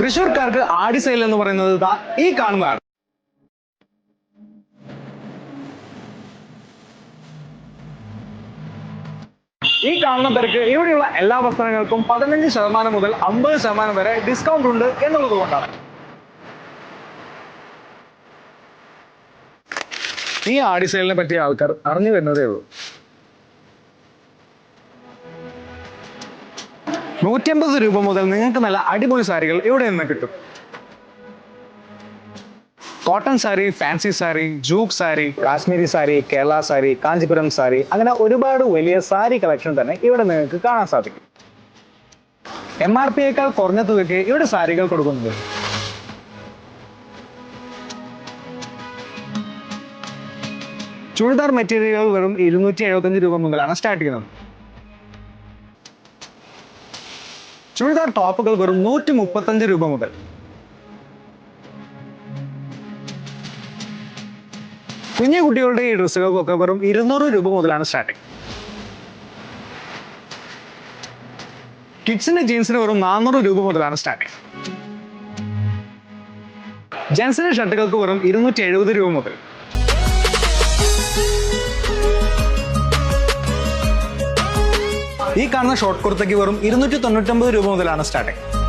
തൃശ്ശൂർക്കാർക്ക് ആടി സെയിൽ എന്ന് പറയുന്നത് ഈ കാണുന്നതാണ്. ഈ കാണുന്ന പേർക്ക് ഇവിടെയുള്ള എല്ലാ വസ്ത്രങ്ങൾക്കും പതിനഞ്ച് ശതമാനം മുതൽ അമ്പത് ശതമാനം വരെ ഡിസ്കൗണ്ട് ഉണ്ട് എന്നുള്ളത് കൊണ്ടാണ്. ഈ ആടി സെയിലിനെ പറ്റിയ ആൾക്കാർ അറിഞ്ഞു വരുന്നതേ ഉള്ളൂ. നൂറ്റമ്പത് രൂപ മുതൽ നിങ്ങൾക്ക് നല്ല അടിപൊളി സാരികൾ ഇവിടെ നിന്ന് കിട്ടും. കോട്ടൺ സാരി ഫാൻസി സാരി ജൂക്ക് സാരി കാശ്മീരി സാരി കേരള സാരി കാഞ്ചിപുരം സാരി അങ്ങനെ ഒരുപാട് വലിയ സാരി കളക്ഷൻ തന്നെ ഇവിടെ നിങ്ങൾക്ക് കാണാൻ സാധിക്കും. എം ആർ പിയേക്കാൾ കുറഞ്ഞ തുകയ്ക്ക് ഇവിടെ സാരികൾ കൊടുക്കുന്നത് ചുരിദാർ മെറ്റീരിയലുകൾ വെറും ഇരുന്നൂറ്റി എഴുപത്തഞ്ച് രൂപ മുതലാണ് സ്റ്റാർട്ട് ചെയ്യുന്നത്. ചുരിദാർ ടോപ്പുകൾ വെറും നൂറ്റി മുപ്പത്തഞ്ച് രൂപ മുതൽ. കുഞ്ഞു കുട്ടികളുടെ ഈ ഡ്രസ്സുകൾക്കൊക്കെ വെറും ഇരുന്നൂറ് രൂപ മുതലാണ് സ്റ്റാർട്ടിങ് കിഡ്സിന്റെ ജീൻസിന് വെറും നാനൂറ് രൂപ മുതലാണ് സ്റ്റാർട്ടിങ് ജെൻസിന്റെ ഷർട്ടുകൾക്ക് വെറും ഇരുന്നൂറ്റി എഴുപത് രൂപ മുതൽ. ഈ കാണുന്ന ഷോർട്ട് കുർത്തയ്ക്ക് വെറും ഇരുന്നൂറ്റി തൊണ്ണൂറ്റൊമ്പത് രൂപ മുതലാണ് സ്റ്റാർട്ടിങ്